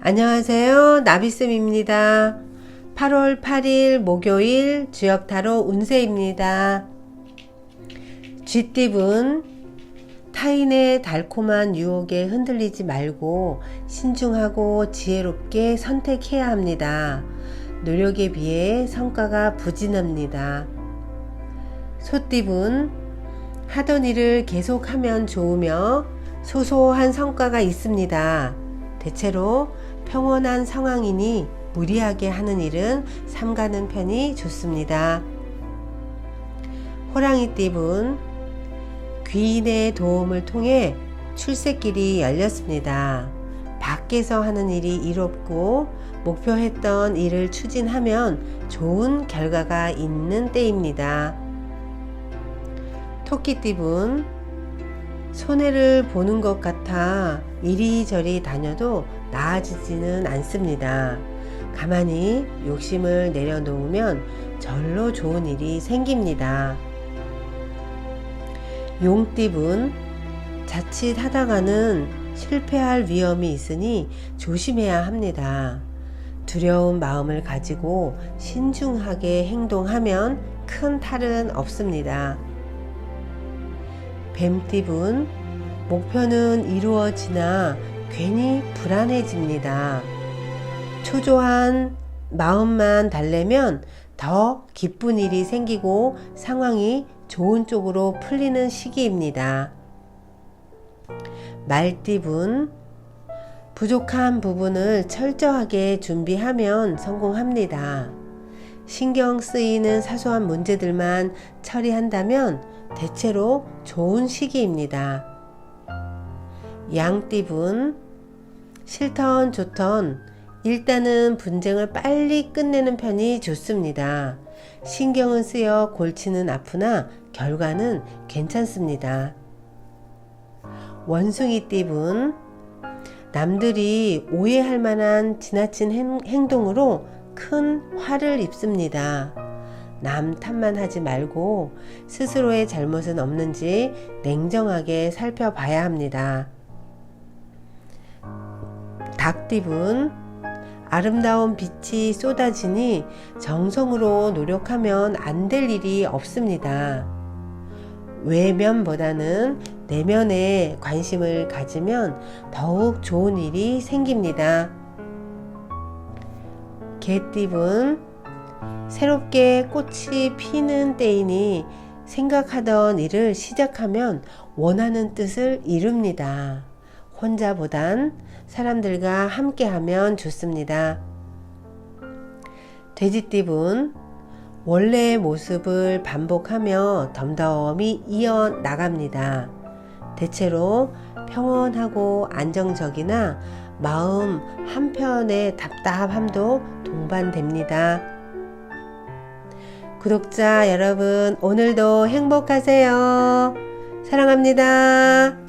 안녕하세요. 나비쌤입니다. 8월 8일 목요일 주역 타로 운세입니다. 쥐띠분 타인의 달콤한 유혹에 흔들리지 말고 신중하고 지혜롭게 선택해야 합니다. 노력에 비해 성과가 부진합니다. 소띠분 하던 일을 계속하면 좋으며 소소한 성과가 있습니다. 대체로 평온한 상황이니 무리하게 하는 일은 삼가는 편이 좋습니다. 호랑이띠분 귀인의 도움을 통해 출세길이 열렸습니다. 밖에서 하는 일이 이롭고 목표했던 일을 추진하면 좋은 결과가 있는 때입니다. 토끼띠분 손해를 보는 것 같아 이리저리 다녀도 나아지지는 않습니다. 가만히 욕심을 내려놓으면 절로 좋은 일이 생깁니다. 용띠분 자칫 하다가는 실패할 위험이 있으니 조심해야 합니다. 두려운 마음을 가지고 신중하게 행동하면 큰 탈은 없습니다. 뱀띠분 목표는 이루어지나 괜히 불안해집니다. 초조한 마음만 달래면 더 기쁜 일이 생기고 상황이 좋은 쪽으로 풀리는 시기입니다. 말띠분 부족한 부분을 철저하게 준비하면 성공합니다. 신경 쓰이는 사소한 문제들만 처리한다면 대체로 좋은 시기입니다. 양띠분 싫던 좋던 일단은 분쟁을 빨리 끝내는 편이 좋습니다. 신경은 쓰여 골치는 아프나 결과는 괜찮습니다. 원숭이 띠분 남들이 오해할 만한 지나친 행 동으로 큰 화를 입습니다. 남 탓만 하지 말고 스스로의 잘못은 없는지 냉정하게 살펴봐야 합니다. 닭띠분 아름다운 빛이 쏟아지니 정성으로 노력하면 안 될 일이 없습니다. 외면보다는 내면에 관심을 가지면 더욱 좋은 일이 생깁니다. 개띠분 새롭게 꽃이 피는 때이니 생각하던 일을 시작하면 원하는 뜻을 이룹니다. 혼자보단 사람들과 함께하면 좋습니다. 돼지띠분 원래의 모습을 반복하며 덤덤히 이어 나갑니다. 대체로 평온하고 안정적이나 마음 한편의 답답함도 동반됩니다. 구독자 여러분, 오늘도 행복하세요. 사랑합니다.